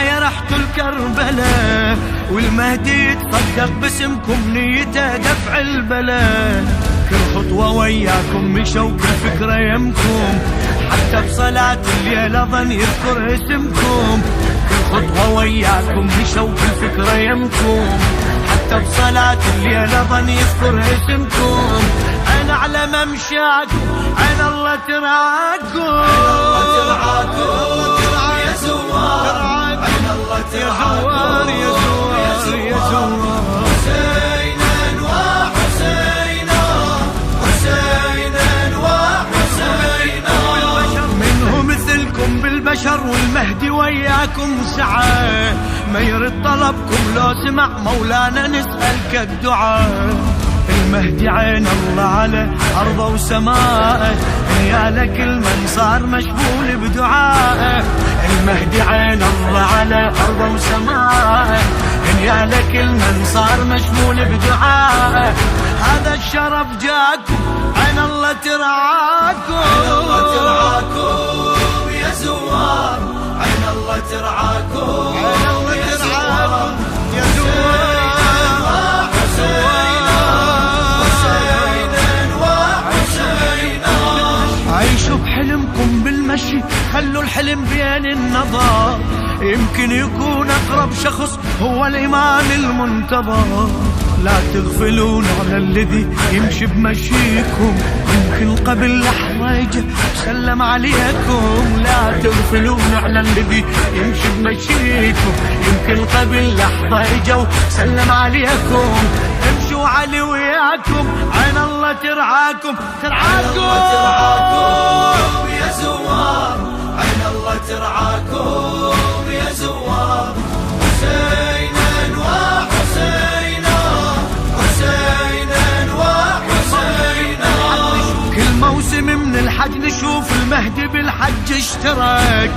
مشاية رحت الكربلاء والمهدي يتصدق باسمكم نيته دفع البلاء كل خطوة وياكم مشوا كل فكرة يمكم حتى بصلاة الليل ظن يذكر اسمكم. كل خطوة وياكم مشوا كل فكرة يمكم حتى بصلاة الليل ظن يذكر اسمكم. أنا على ممشاكم عين الله ترعاكم ترعاكم بالبشر والمهدي وياكم سعى. ما يرد طلبكم لو سمع مولانا نسألك الدعاء. المهدي عين الله على أرضه وسماءه يا لك المن صار مشغول بدعائه المهدي عين الله على أرضه وسماءه يا لك المن صار مشغول بدعائه هذا الشرف جاكم عين الله ترعاكم. الله ترعاكم. الحلم بين النظر. يمكن يكون أقرب شخص هو الإمام المنتظر. لا تغفلون على الذي يمشي بمشيكم. يمكن قبل لحظة يجي سلم عليكم. لا تغفلون على الذي يمشي بمشيكم. يمكن قبل لحظة يجوا سلم عليكم. امشوا علي وياكم. عين الله ترعاكم ترعاكم. ترعاكم. ترعاكم يا زوار. كل موسم من الحج نشوف المهدي بالحج اشترك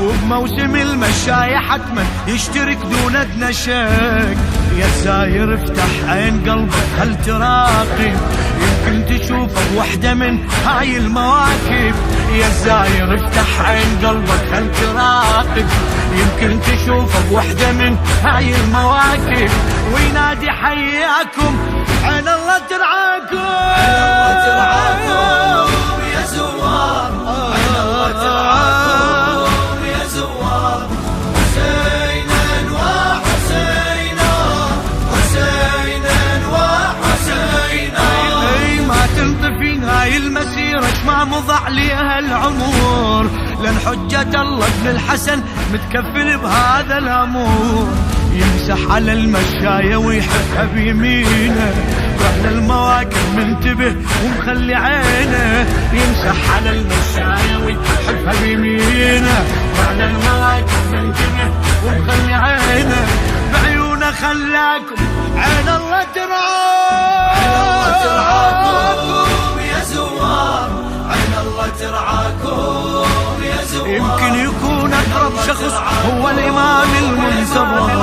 وبموسم المشاية حتما يشترك دون أدنى شك. يا ساير افتح عين قلبك هل تراقب؟ يمكن تشوف بوحدة من هاي المواكب. يا ساير افتح عين قلبك هل تراقب. يمكن تشوف بوحدة من هاي المواكب. وينادي حياكم ترعاكم الله ترعاكم! هاي المسيرة ما مضى عليها العمر. لأن حجة الله ابن الحسن متكفل بهذا الأمور. يمسح على المشاية ويحبها بيمينه وعلى المواكب منتبه ومخلي عينه. يمسح على المشاية ويحبها بيمينه وعلى المواكب منتبه ومخلي عينه. بعيونه خلاكم عين الله الله شخص هو الإمام المنتظر